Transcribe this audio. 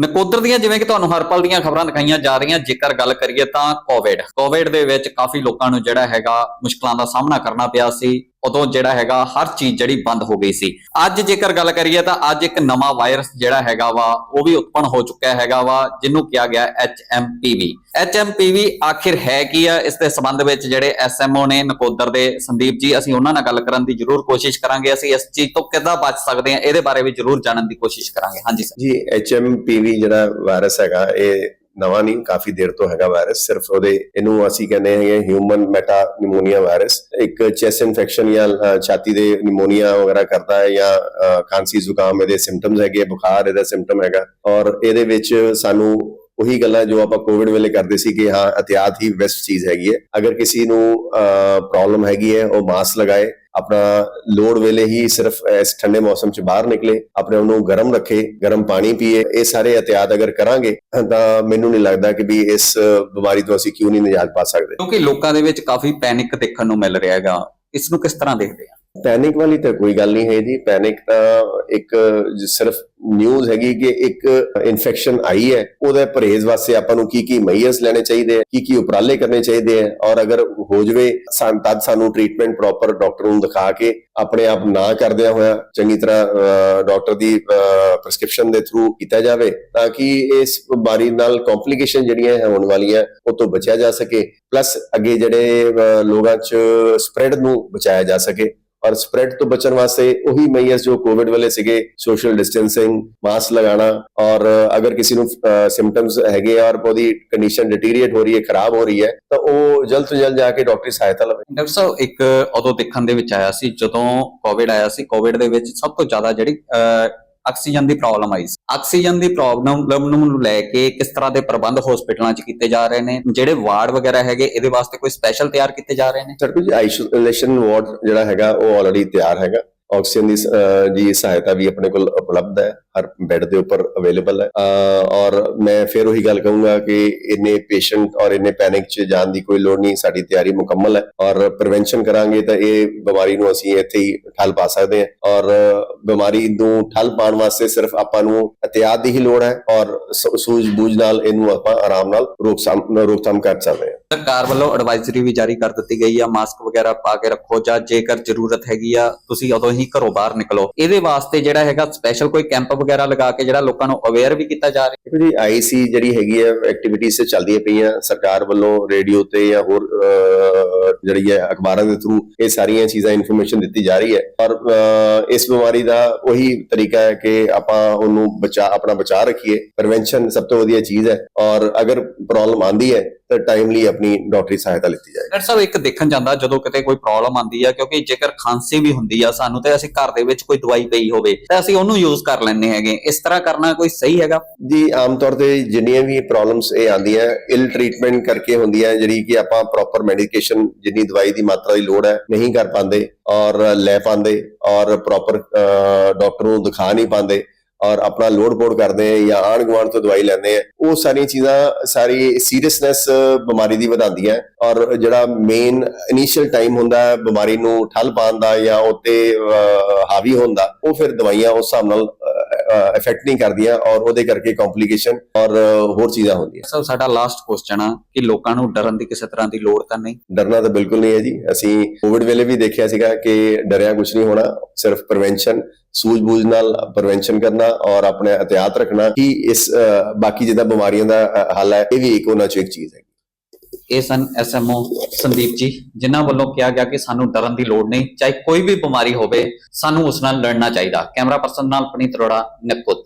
ਨਕੋਦਰ ਦੀਆਂ ਜਿਵੇਂ ਕਿ ਤੁਹਾਨੂੰ ਹਰ ਪਲ ਦੀਆਂ ਖਬਰਾਂ ਦਿਖਾਈਆਂ ਜਾ ਰਹੀਆਂ, ਜੇਕਰ ਗੱਲ ਕਰੀਏ ਤਾਂ ਕੋਵਿਡ ਕੋਵਿਡ ਦੇ ਵਿੱਚ ਕਾਫੀ ਲੋਕਾਂ ਨੂੰ ਜਿਹੜਾ ਹੈਗਾ ਮੁਸ਼ਕਲਾਂ ਦਾ ਸਾਹਮਣਾ ਕਰਨਾ ਪਿਆ ਸੀ। ਉਦੋਂ ਜਿਹੜਾ ਹੈਗਾ ਹਰ ਚੀਜ਼ ਜਿਹੜੀ ਬੰਦ ਹੋ ਗਈ ਸੀ। ਅੱਜ ਜੇਕਰ ਗੱਲ ਕਰੀਏ ਤਾਂ ਅੱਜ ਇੱਕ ਨਵਾਂ ਵਾਇਰਸ ਜਿਹੜਾ ਹੈਗਾ ਵਾ, ਉਹ ਵੀ ਉਤਪਨ ਹੋ ਚੁੱਕਿਆ ਹੈਗਾ ਵਾ, ਜਿਹਨੂੰ ਕਿਹਾ ਗਿਆ HMPV HMPV ਆਖਿਰ ਹੈ ਕੀ ਆ? ਇਸ ਦੇ ਸੰਬੰਧ ਵਿੱਚ ਜਿਹੜੇ ਐਸਐਮਓ ਨੇ ਨਕੋਦਰ ਦੇ ਸੰਦੀਪ ਜੀ, ਅਸੀਂ ਉਹਨਾਂ ਨਾਲ ਗੱਲ ਕਰਨ ਦੀ ਜ਼ਰੂਰ ਕੋਸ਼ਿਸ਼ ਕਰਾਂਗੇ। ਅਸੀਂ ਇਸ ਚੀਜ਼ ਤੋਂ ਕਿੱਦਾਂ ਬਚ ਸਕਦੇ ਹਾਂ? ਇਹਦੇ ਬਾਰੇ ਵੀ ਜ਼ਰੂਰ ਜਾਣਨ ਦੀ ਕੋਸ਼ਿਸ਼ ਕਰਾਂਗੇ। ਹਾਂਜੀ ਸਰ ਜੀ HMPV ਜਿਹੜਾ ਵਾਇਰਸ ਹੈਗਾ, ਇਹ ਨਵਾਂ ਨਹੀਂ, ਕਾਫੀ ਦੇਰ ਤੋਂ ਹੈਗਾ ਵਾਇਰਸ ਸਿਰਫ ਉਹਦੇ, ਇਹਨੂੰ ਅਸੀਂ ਕਹਿੰਦੇ ਹੈਗੇ ਹਿਊਮਨ ਮੈਟਾ ਨਿਮੋਨੀਆ ਵਾਇਰਸ ਇੱਕ ਚੈਸ ਇਨਫੈਕਸ਼ਨ ਜਾਂ ਛਾਤੀ ਦੇ ਨਿਮੋਨੀਆ ਵਗੈਰਾ ਕਰਦਾ ਹੈ ਜਾਂ ਖਾਂਸੀ ਜ਼ੁਕਾਮ, ਇਹਦੇ ਸਿੰਪਟਮਸ ਹੈਗੇ ਬੁਖਾਰ ਇਹਦਾ ਸਿੰਪਟਮ ਹੈਗਾ। ਔਰ ਇਹਦੇ ਵਿੱਚ ਸਾਨੂੰ ਉਹੀ ਗੱਲਾਂ ਜੋ ਆਪਾਂ ਕੋਵਿਡ ਵੇਲੇ ਕਰਦੇ ਸੀ ਕਿ ਹਾਂ, ਅਤਿਆਤ ਹੀ ਬੈਸਟ ਚੀਜ਼ ਹੈਗੀ ਹੈ। ਅਗਰ ਕਿਸੇ ਨੂੰ ਪ੍ਰੋਬਲਮ ਹੈਗੀ ਹੈ, ਉਹ ਮਾਸਕ ਲਗਾਏ, ਆਪਣਾ ਲੋੜ ਵੇਲੇ ਹੀ ਸਿਰਫ ਇਸ ਠੰਡੇ ਮੌਸਮ 'ਚ ਬਾਹਰ ਨਿਕਲੇ, ਆਪਣੇ ਆਪ ਨੂੰ ਗਰਮ ਰੱਖੇ, ਗਰਮ ਪਾਣੀ ਪੀਏ, ਇਹ ਸਾਰੇ ਅਤਿਆਤ ਅਗਰ ਕਰਾਂਗੇ, ਤਾਂ ਮੈਨੂੰ ਨਹੀਂ ਲੱਗਦਾ ਕਿ ਵੀ ਇਸ ਬਿਮਾਰੀ ਤੋਂ ਅਸੀਂ ਕਿਉਂ ਨਹੀਂ ਨਿਜਾਤ ਪਾ ਸਕਦੇ। ਕਿਉਂਕਿ ਲੋਕਾਂ ਦੇ ਵਿੱਚ ਕਾਫੀ ਪੈਨਿਕ ਦੇਖਣ ਨੂੰ ਮਿਲ ਰਿਹਾ ਹੈਗਾ। ਇਸ ਨੂੰ ਕਿਸ ਤਰ੍ਹਾਂ ਦੇਖਦੇ ਆ? ਪੈਨਿਕ ਵਾਲੀ ਤਾਂ ਕੋਈ ਗੱਲ ਨਹੀਂ ਹੈ ਜੀ। ਪੈਨਿਕ ਤਾਂ ਇੱਕ ਸਿਰਫ ਨਿਊਜ਼ ਹੈਗੀ ਕਿ ਇੱਕ ਇਨਫੈਕਸ਼ਨ ਆਈ ਹੈ। ਉਹਦੇ ਪਰਹੇਜ਼ ਵਾਸਤੇ ਆਪਾਂ ਨੂੰ ਕੀ ਕੀ ਮਈਅਰਸ ਲੈਣੇ ਚਾਹੀਦੇ ਆ ਕੀ ਕੀ ਉਪਰਾਲੇ ਕਰਨੇ ਚਾਹੀਦੇ ਆ। ਔਰ ਅਗਰ ਹੋ ਜਵੇ ਤਦ ਸਾਨੂੰ ਟ੍ਰੀਟਮੈਂਟ ਪ੍ਰੋਪਰ ਡਾਕਟਰ ਨੂੰ ਦਿਖਾ ਕੇ ਆਪਣੇ ਆਪ ਨਾ ਕਰਦਿਆਂ ਹੋਇਆ ਚੰਗੀ ਤਰ੍ਹਾਂ ਡਾਕਟਰ ਦੀ ਪ੍ਰਸਕ੍ਰਿਪਸ਼ਨ ਦੇ ਥਰੂ ਕੀਤਾ ਜਾਵੇ, ਤਾਂ ਕਿ ਇਸ ਬਿਮਾਰੀ ਨਾਲ ਕੰਪਲਿਕੇਸ਼ਨ ਜਿਹੜੀਆਂ ਹੋਣ ਵਾਲੀਆਂ, ਉਹ ਤੋਂ ਬਚਿਆ ਜਾ ਸਕੇ। ਪਲੱਸ ਅੱਗੇ ਜਿਹੜੇ ਲੋਕਾਂ 'ਚ ਸਪਰੈਡ ਨੂੰ ਬਚਾਇਆ ਜਾ ਸਕੇ। ਔਰ ਸਪਰੈਡ ਤੋਂ ਬਚਣ ਵਾਸਤੇ ਉਹੀ ਮਈਅਰਸ ਜੋ ਕੋਵਿਡ ਵਾਲੇ ਸੀਗੇ ਸੋਸ਼ਲ ਡਿਸਟੈਂਸਿੰਗ ਮਾਸਕ ਲਗਾਉਣਾ ਔਰ ਅਗਰ ਕਿਸੇ ਨੂੰ ਸਿੰਪਟਮਸ ਹੈਗੇ ਔਰ ਉਹਦੀ ਕੰਡੀਸ਼ਨ ਡਿਟੀਰੀਏਟ ਹੋ ਰਹੀ ਹੈ, ਖਰਾਬ ਹੋ ਰਹੀ ਹੈ, ਤਾਂ ਉਹ ਜਲਦ ਤੋਂ ਜਲਦ ਜਾ ਕੇ ਡਾਕਟਰੀ ਸਹਾਇਤਾ ਲਵੇ। ਡਾਕਟਰ ਸਾਹਿਬ, ਇੱਕ ਉਦੋਂ ਦੇਖਣ ਦੇ ਵਿੱਚ ਆਇਆ ਸੀ, ਜਦੋਂ ਕੋਵਿਡ ਆਇਆ ਸੀ ਕੋਵਿਡ ਦੇ ਵਿੱਚ ਸਭ ਤੋਂ ਜ਼ਿਆਦਾ ਜਿਹੜੀ ਆਕਸੀਜਨ ਦੀ ਪ੍ਰੋਬਲਮ ਆਈ ਸੀ। ਆਕਸੀਜਨ ਦੀ ਪ੍ਰੋਬਲਮ ਨੂੰ ਲੈ ਕੇ ਕਿਸ ਤਰ੍ਹਾਂ ਦੇ ਪ੍ਰਬੰਧ ਹਸਪੀਟਲਾਂ 'ਚ ਕੀਤੇ ਜਾ ਰਹੇ ਨੇ, ਜਿਹੜੇ ਵਾਰਡ ਵਗੈਰਾ ਹੈਗੇ, ਇਹਦੇ ਵਾਸਤੇ ਕੋਈ ਸਪੈਸ਼ਲ ਤਿਆਰ ਕੀਤੇ ਜਾ ਰਹੇ ਨੇ? ਸਾਡੇ ਜੀ ਆਈਸੋਲੇਸ਼ਨ ਵਾਰਡ ਜਿਹੜਾ ਹੈਗਾ, ਉਹ ਆਲਰੇਡੀ ਤਿਆਰ ਹੈਗਾ। ਆਕਸੀਜਨ ਦੀ ਜੀ ਸਹਾਇਤਾ ਵੀ ਆਪਣੇ ਕੋਲ ਉਪਲਬਧ ਹੈ। ਹਰ ਬੈੱਡ ਦੇ ਉੱਪਰ ਅਵੇਲੇਬਲ ਹੈ। ਔਰ ਮੈਂ ਫਿਰ ਉਹੀ ਗੱਲ ਕਹੂੰਗਾ ਕਿ ਇੰਨੇ ਪੇਸ਼ੈਂਟ ਔਰ ਇੰਨੇ ਪੈਨਿਕ 'ਚ ਜਾਣ ਦੀ ਕੋਈ ਲੋੜ ਨਹੀਂ, ਸਾਡੀ ਤਿਆਰੀ ਮੁਕੰਮਲ ਹੈ। ਔਰ ਪ੍ਰੀਵੈਂਸ਼ਨ ਕਰਾਂਗੇ ਤਾਂ ਇਹ ਬਿਮਾਰੀ ਨੂੰ ਅਸੀਂ ਇੱਥੇ ਹੀ ਠੱਲ ਪਾ ਸਕਦੇ ਹਾਂ। ਔਰ ਬਿਮਾਰੀ ਨੂੰ ਠੱਲ ਪਾਉਣ ਵਾਸਤੇ ਸਿਰਫ ਆਪਾਂ ਨੂੰ ਅਤਿਆਤ ਦੀ ਹੀ ਲੋੜ ਹੈ ਔਰ ਸੂਝ-ਬੂਝ ਨਾਲ ਇਹਨੂੰ ਆਪਾਂ ਆਰਾਮ ਨਾਲ ਰੋਕਥਾਮ ਰੋਕਥਾਮ ਕਰ ਸਕਦੇ ਹਾਂ। ਸਰਕਾਰ ਵੱਲੋਂ ਐਡਵਾਈਜ਼ਰੀ ਵੀ ਜਾਰੀ ਕਰ ਦਿੱਤੀ ਗਈ ਆ। ਮਾਸਕ ਵਗੈਰਾ ਪਾ ਕੇ ਰੱਖੋ ਜਾਂ ਜੇਕਰ ਜ਼ਰੂਰਤ ਹੈਗੀ ਆ, ਤੁਸੀਂ ਉਦੋਂ ਹੀ ਘਰੋਂ ਬਾਹਰ ਨਿਕਲੋ। ਇਹਦੇ ਵਾਸਤੇ ਜਿਹੜਾ ਹੈਗਾ ਸਪੈਸ਼ਲ ਕੋਈ ਕੈਂਪ ਵਗੈਰਾ ਲਗਾ ਕੇ ਜਿਹੜਾ ਲੋਕਾਂ ਨੂੰ ਅਵੇਅਰ ਵੀ ਕੀਤਾ ਜਾ ਰਿਹਾ। ਦੇਖੋ ਜੀ ਆਈਸੀ ਜਿਹੜੀ ਹੈਗੀ ਹੈ ਐਕਟੀਵਿਟੀਜ਼ ਤੇ ਚੱਲਦੀਆਂ ਪਈਆਂ, ਸਰਕਾਰ ਵੱਲੋਂ ਰੇਡੀਓ ਤੇ ਜਾਂ ਹੋਰ ਜਿਹੜੀ ਹੈ ਅਖਬਾਰਾਂ ਦੇ ਥਰੂ ਇਹ ਸਾਰੀਆਂ ਚੀਜ਼ਾਂ ਇਨਫੋਰਮੇਸ਼ਨ ਦਿੱਤੀ ਜਾ ਰਹੀ ਹੈ। ਔਰ ਇਸ ਬਿਮਾਰੀ ਦਾ ਉਹੀ ਤਰੀਕਾ ਹੈ ਕਿ ਆਪਾਂ ਉਹਨੂੰ ਬਚਾ, ਆਪਣਾ ਬਚਾ ਰੱਖੀਏ। ਪ੍ਰੀਵੈਂਸ਼ਨ ਸਭ ਤੋਂ ਵਧੀਆ ਚੀਜ਼ ਹੈ। ਔਰ ਅਗਰ ਪ੍ਰੋਬਲਮ ਆਂਦੀ ਹੈ ਤਾਂ ਟਾਈਮਲੀ ਆਪਣੀ ਡਾਕਟਰੀ ਸਹਾਇਤਾ ਲਿੱਤੀ ਜਾਏ। ਡਾਕਟਰ ਸਾਹਿਬ ਇੱਕ ਦੇਖਣ ਜਾਂਦਾ ਜਦੋਂ ਕਿਤੇ ਕੋਈ ਪ੍ਰੋਬਲਮ ਆਂਦੀ ਆ ਕਿਉਂਕਿ ਜੇਕਰ ਖਾਂਸੀ ਵੀ ਹੁੰਦੀ ਆ ਸਾਨੂੰ ਤੇ ਅਸੀਂ ਘਰ ਦੇ ਵਿੱਚ ਕੋਈ ਦਵਾਈ ਪਈ ਹੋਵੇ ਤਾਂ ਅਸੀਂ ਉਹਨੂੰ ਯੂਜ਼ ਕਰ ਲੈਂਦੇ ਹੈਗੇ। ਇਸ ਤਰ੍ਹਾਂ ਕਰਨਾ ਕੋਈ ਸਹੀ ਹੈਗਾ? ਜੀ ਆਮ ਤੌਰ ਤੇ ਜਿੰਨੀਆਂ ਵੀ ਪ੍ਰੋਬਲਮਸ ਇਹ ਆਂਦੀਆਂ ਇਲ ਟ੍ਰੀਟਮੈਂਟ ਕਰਕੇ ਹੁੰਦੀਆਂ ਜਿਹੜੀ ਕਿ ਆਪਾਂ ਪ੍ਰੋਪਰ ਮੈਡੀਕੇਸ਼ਨ ਜਿੰਨੀ ਦਵਾਈ ਦੀ ਮਾਤਰਾ ਦੀ ਲੋੜ ਹੈ ਨਹੀਂ ਕਰ ਪਾਉਂਦੇ ਔਰ ਲੈ ਪਾਉਂਦੇ ਔਰ ਪ੍ਰੋਪਰ ਡਾਕਟਰ ਨੂੰ ਦਿਖਾ ਨਹੀਂ ਪਾਉਂਦੇ। ਔਰ ਆਪਣਾ ਲੋਡ ਪੋਡ ਕਰਦੇ ਆ ਜਾਂ ਆਣ ਗੁਆਂਢ ਤੋਂ ਦਵਾਈ ਲੈਂਦੇ ਆ ਉਹ ਸਾਰੀਆਂ ਚੀਜ਼ਾਂ ਸਾਰੀ ਸੀਰੀਅਸਨੈਸ ਬਿਮਾਰੀ ਦੀ ਵਧਾਉਂਦੀਆਂ। ਔਰ ਜਿਹੜਾ ਮੇਨ ਇਨੀਸ਼ੀਅਲ ਟਾਈਮ ਹੁੰਦਾ ਬਿਮਾਰੀ ਨੂੰ ਠੱਲ ਪਾਉਣ ਦਾ ਜਾਂ ਉੱਤੇ ਅਹ, ਹਾਵੀ ਹੋਣ ਦਾ ਉਹ ਫਿਰ ਦਵਾਈਆਂ ਉਸ ਹਿਸਾਬ ਨਾਲ ਇਫੈਕਟ ਨਹੀਂ ਕਰਦੀਆਂ ਔਰ ਉਹਦੇ ਕਰਕੇ ਕੰਪਲਿਕੇਸ਼ਨ ਔਰ ਹੋਰ ਚੀਜ਼ਾਂ ਹੁੰਦੀਆਂ। ਸਭ ਸਾਡਾ ਲਾਸਟ ਕੁਐਸਚਨ ਆ ਕਿ ਲੋਕਾਂ ਨੂੰ ਡਰਨ ਦੀ ਕਿਸੇ ਤਰ੍ਹਾਂ ਦੀ ਲੋੜ ਤਾਂ ਨਹੀਂ? ਡਰਨਾ ਤਾਂ ਬਿਲਕੁਲ ਨਹੀਂ ਹੈ ਜੀ। ਅਸੀਂ ਕੋਵਿਡ ਵੇਲੇ ਵੀ ਦੇਖਿਆ ਸੀਗਾ ਕਿ ਡਰਿਆ ਕੁਝ ਨਹੀਂ ਹੋਣਾ ਸਿਰਫ ਪ੍ਰੀਵੈਂਸ਼ਨ ਸੂਝ-ਬੂਝ ਨਾਲ ਪ੍ਰੀਵੈਂਸ਼ਨ ਕਰਨਾ ਔਰ ਆਪਣੇ ਇhtiyਾਤ ਰੱਖਣਾ ਹੀ ਇਸ ਬਾਕੀ ਜਿੱਦਾਂ ਬਿਮਾਰੀਆਂ ਦਾ ਹੱਲ ਹੈ ਇਹ ਵੀ ਇੱਕ ਉਹਨਾਂ ਚੋਂ ਇੱਕ ਚੀਜ਼ ਹੈ ਇਹ ਸਨ ਐਸਐਮਓ ਸੰਦੀਪ ਜੀ, ਜਿਨ੍ਹਾਂ ਵੱਲੋਂ ਕਿਹਾ ਗਿਆ ਕਿ ਸਾਨੂੰ ਡਰਨ ਦੀ ਲੋੜ ਨਹੀਂ, ਚਾਹੇ ਕੋਈ ਵੀ ਬਿਮਾਰੀ ਹੋਵੇ, ਸਾਨੂੰ ਉਸ ਨਾਲ ਲੜਨਾ ਚਾਹੀਦਾ। ਕੈਮਰਾ ਪਰਸਨ ਨਾਲ ਪਨੀਤ ਅਰੋੜਾ ਨਕੋਦਰ